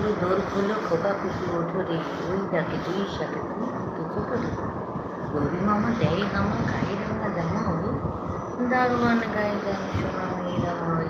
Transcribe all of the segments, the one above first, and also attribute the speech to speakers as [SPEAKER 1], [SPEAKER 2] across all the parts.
[SPEAKER 1] ভোর হলো দোর হলো খোকা খুশি ওঠরে ওই ডাকে তুই সাথে কিছু করে গৌরী মামা দেয় হামা গায়ে রাঙা জামা ওই দারোয়ান গায়ে গান শোনা মেয়েরা ওই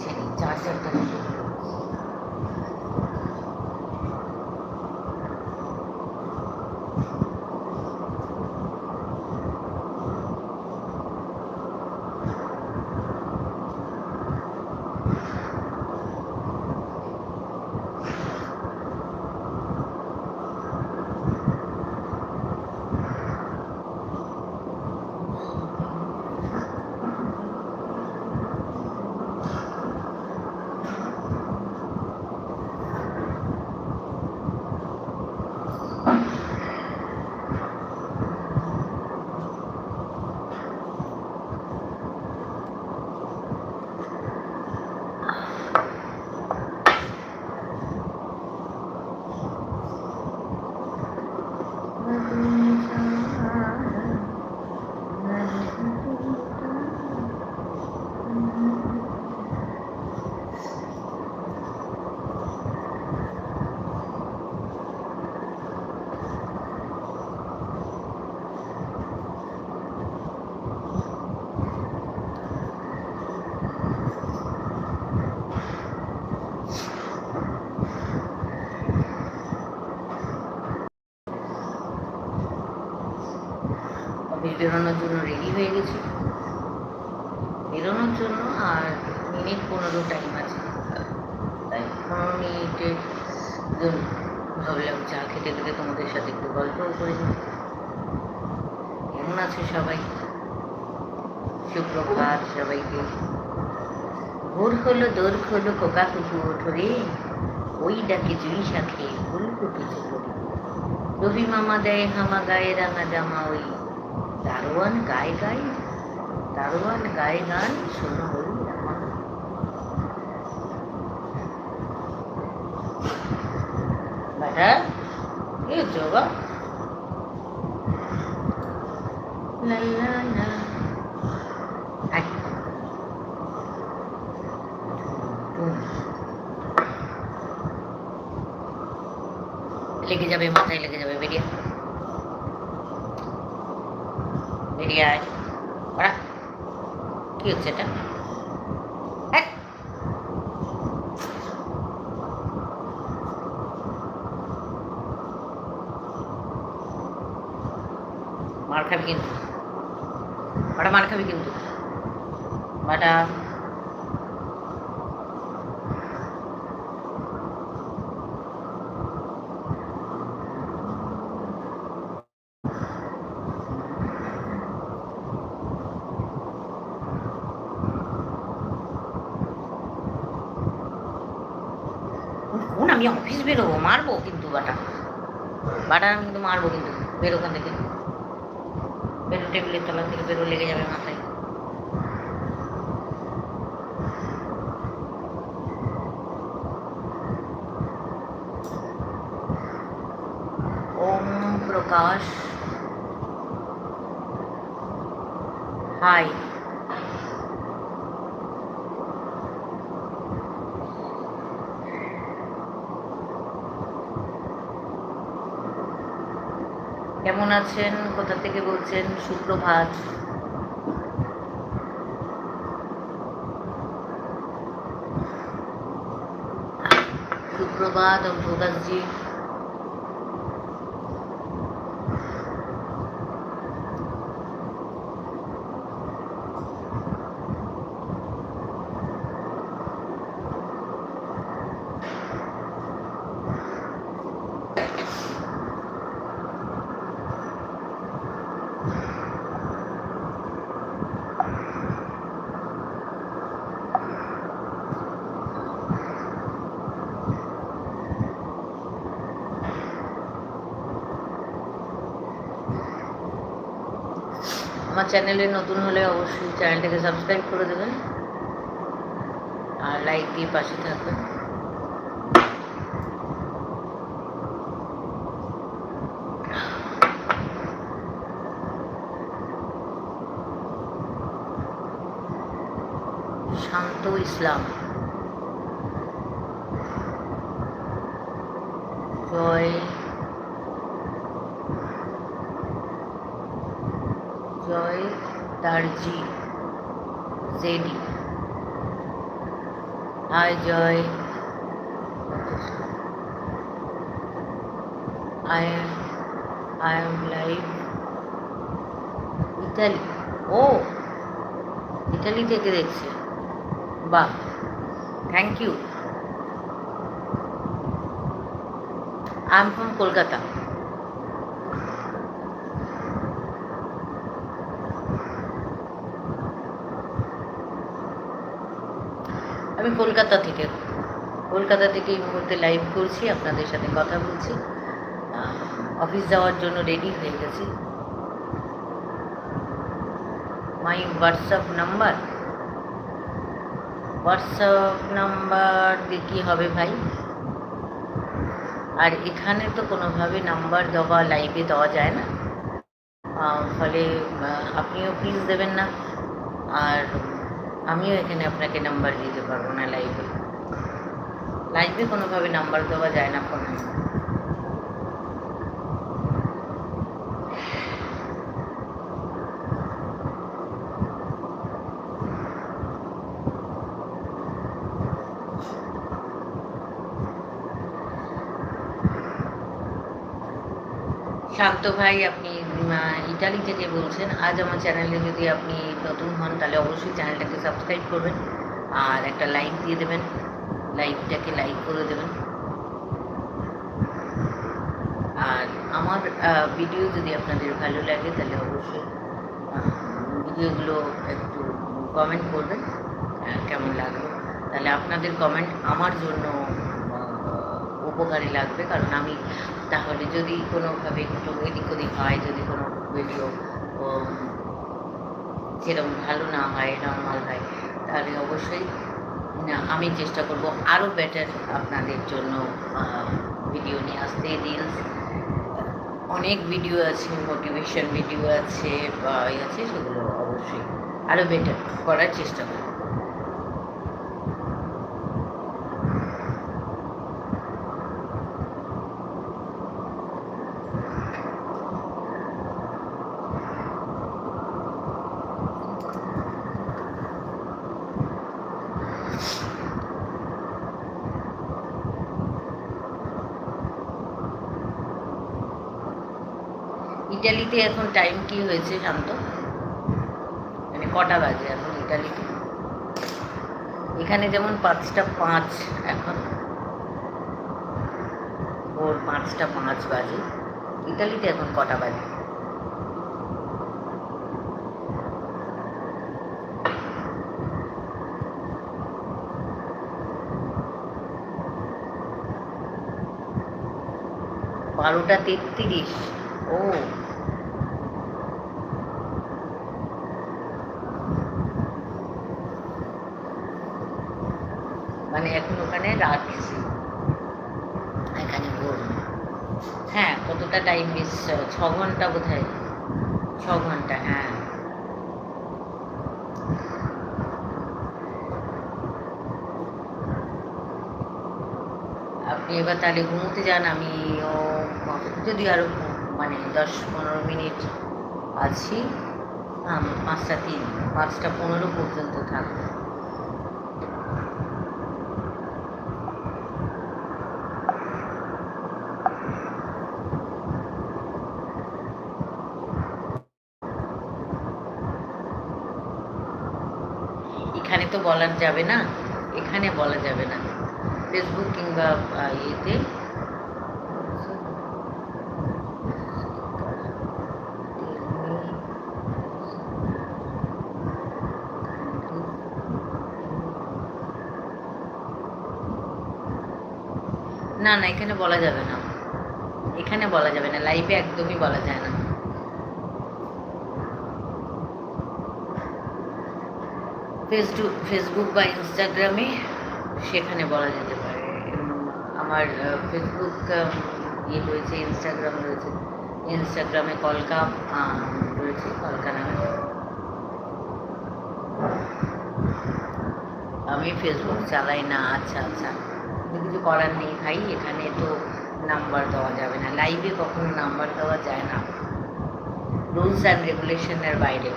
[SPEAKER 1] ছেড়ে চার্জারটা অফিস বেরোনোর জন্য রেডি হয়ে গেছি। বেরোনোর জন্য আর মিনিট পনেরো টাইম আছে। তাই পনেরো মিনিটের জন্য ভাবলাম চা খেতে খেতে তোমাদের সাথে একটু গল্পও করে নিই। কেমন আছে সবাই? সুপ্রভাত সবাইকে। ভোর হলো, দোর হলো কোকা কুকু ওঠরে ওই ডাকে জুই শাখে ফুলকপি চুলরি রবি মামা দেয় হামা গায়ে রাঙা জামা ওই। দারোয়ান গায়ে গায়ে, দারোয়ান গায়ে গান শোনো আয়। টুন। লেগে যাবে, মাথায় লেগে যাবে, বেরিয়ে বেরিয়ে আয়। ওরা, কি হচ্ছে এটা? হ্যাঁ। মার খাবি কিন্তু। ওটা মার খাবি কিন্তু। বাটা কোন আমি অফিস বেরোবো, মারবো কিন্তু বাটা। বাটা আমি কিন্তু মারবো কিন্তু, বেরো ওখান থেকে। বেরো টেবিলের তলা থেকে বেরো, লেগে যাবে মাথায়। ওম প্রকাশ। হাই কেমন আছেন? কোথা থেকে বলছেন? সুপ্রভাত। সুপ্রভাত প্রকাশজি চ্যানেলে নতুন হলে অবশ্যই চ্যানেলটাকে সাবস্ক্রাইব করে দেবেন। আর লাইক দিয়ে পাশে থাকবেন। Shanto Islam. Joy Darji JD. Hi Joy. I am I am live. Italy. O, Italy থেকে দেখছে। বাহ, thank you. I am from Kolkata. আমি কলকাতা থেকে। কলকাতা থেকে এই মুহূর্তে লাইভ করছি, আপনাদের সাথে কথা বলছি। অফিস যাওয়ার জন্য রেডি হয়ে গেছি। My WhatsApp number WhatsApp number দিয়ে কী হবে ভাই? আর এখানে তো কোনোভাবে নাম্বার দেওয়া লাইভে দেওয়া যায় না। ফলে আপনিও প্লিজ দেবেন না। আর আমিও এখানে আপনাকে নাম্বার দিতে পারব না লাইভে লাইভে কোনোভাবে নাম্বার দেওয়া যায় না ফোনে শান্ত ভাই, আপনি ইটালি থেকে বলছেন, আজ আমার চ্যানেলে যদি আপনি নতুন হন, তাহলে অবশ্যই চ্যানেলটাকে সাবস্ক্রাইব করবেন আর একটা লাইক দিয়ে দেবেন লাইকটাকে লাইক করে দেবেন। আর আমার ভিডিও যদি আপনাদের ভালো লাগে, তাহলে অবশ্যই ভিডিওগুলো একটু কমেন্ট করবেন কেমন লাগল? তাহলে আপনাদের কমেন্ট আমার জন্য উপকারী লাগবে। কারণ আমি তাহলে যদি কোনোভাবে একটু এদিক ওদিক হয়, যদি কোনো ভিডিও সেরকম ভালো না হয় নর্মাল হয়, তাহলে অবশ্যই আমি চেষ্টা করব আরও বেটার আপনাদের জন্য ভিডিও নিয়ে। আসতে রিলস অনেক ভিডিও আছে মোটিভেশন ভিডিও আছে, বা ইয়ে আছে, সেগুলো অবশ্যই আরও বেটার করার চেষ্টা করব ইটালিতে এখন টাইম কি হয়েছে শান্ত মানে কটা বাজে এখন ইটালিতে এখানে যেমন পাঁচটা পাঁচ এখন। ভোর পাঁচটা পাঁচ বাজে। ইটালিতে এখন কটা বাজে? বারোটা তেত্রিশ। ও। মানে এখন ওখানে রাত এখানে ভোর হ্যাঁ কতটা টাইম মিস ছ ঘণ্টা বোধ হয় ছ ঘণ্টা হ্যাঁ। আপনি এবার তাহলে ঘুমোতে যান আমি ও যদি আরও মানে দশ পনেরো মিনিট আছি পাঁচটা তিন পাঁচটা পনেরো পর্যন্ত থাকব এখানে তো বলা যাবে না, এখানে বলা যাবে না। ফেসবুক কিংবা ইয়েতে। না না, এখানে বলা যাবে না। এখানে বলা যাবে না লাইভে একদমই বলা যায় না। ফেসবুক ফেসবুক বা ইনস্টাগ্রামে সেখানে বলা যেতে পারে। আমার ফেসবুক ইয়ে রয়েছে, ইনস্টাগ্রাম রয়েছে। ইনস্টাগ্রামে কলকা রয়েছে, কলকা নামে। আমি ফেসবুক চালাই না আচ্ছা আচ্ছা। কিছু করার নেই ভাই, এখানে তো নাম্বার দেওয়া যাবে না। লাইভে কখনো নাম্বার দেওয়া যায় না। রুলস অ্যান্ড রেগুলেশনের বাইরে।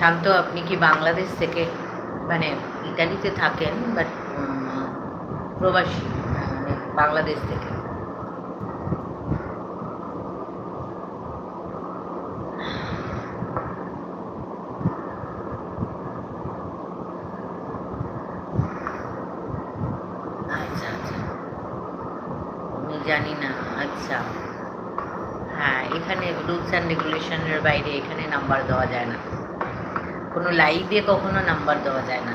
[SPEAKER 1] শান্ত আপনি কি বাংলাদেশ থেকে মানে ইতালিতে থাকেন বাট প্রবাসী মানে বাংলাদেশ থেকে? আচ্ছা আচ্ছা। জানি না আচ্ছা। হ্যাঁ এখানে রুলস অ্যান্ড রেগুলেশনের বাইরে এখানে নাম্বার দেওয়া যায় না। কোনো লাইভে কখনো নাম্বার দেওয়া যায় না।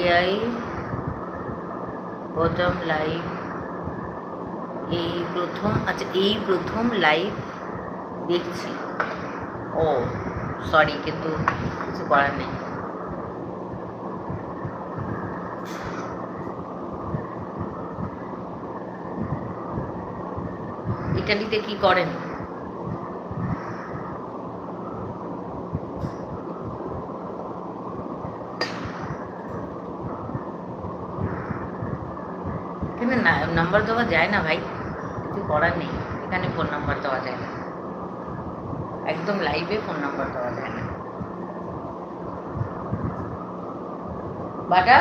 [SPEAKER 1] এআই প্রথম লাইভ এই প্রথম আচ্ছা এই প্রথম লাইভ দেখছি। ও সরি কিন্তু কিছু করার নেই। ইটালিতে কি করেন? নাম্বার দেওয়া যায় না ভাই। কিছু করার নেই। এখানে ফোন নাম্বার দেওয়া যায় না। একদম লাইভে ফোন নাম্বার দেওয়া যায় না। বাটা?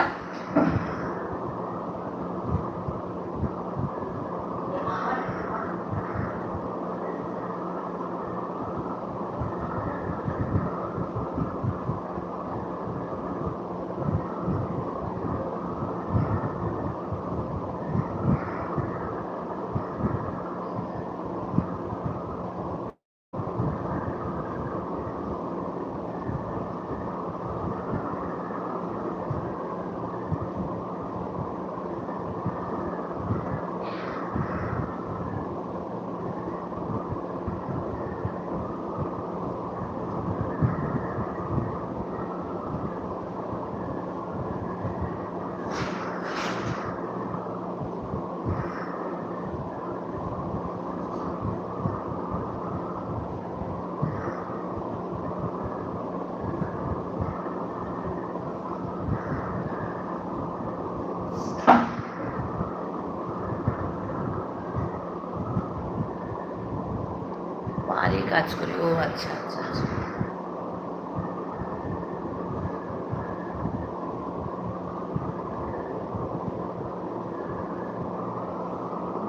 [SPEAKER 1] কাজ করি। ও আচ্ছা আচ্ছা আচ্ছা।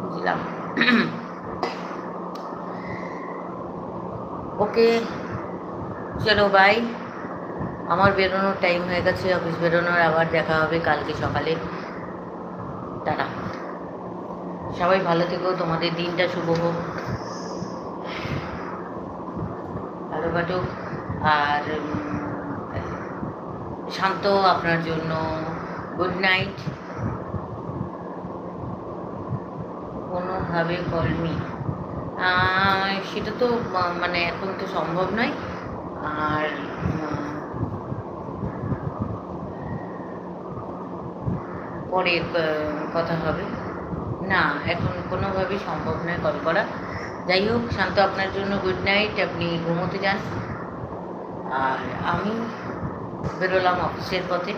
[SPEAKER 1] বুঝলাম। ওকে, চলো বাই আমার বেরোনোর টাইম হয়ে গেছে অফিস বেরোনোর, আবার দেখা হবে কালকে সকালে। টাটা। সবাই ভালো থেকো, তোমাদের দিনটা শুভ হোক। ভালো আর শান্ত আপনার জন্য গুড নাইট কোনোভাবে কলমি সেটা তো মানে এখন তো সম্ভব নয়। আর পরে কথা হবে। না, এখন কোনোভাবেই সম্ভব নয় কল করা। যাই হোক, শান্ত আপনার জন্য গুড নাইট আপনি ঘুমোতে যান। আর আমি বেরোলাম অফিসের পথে।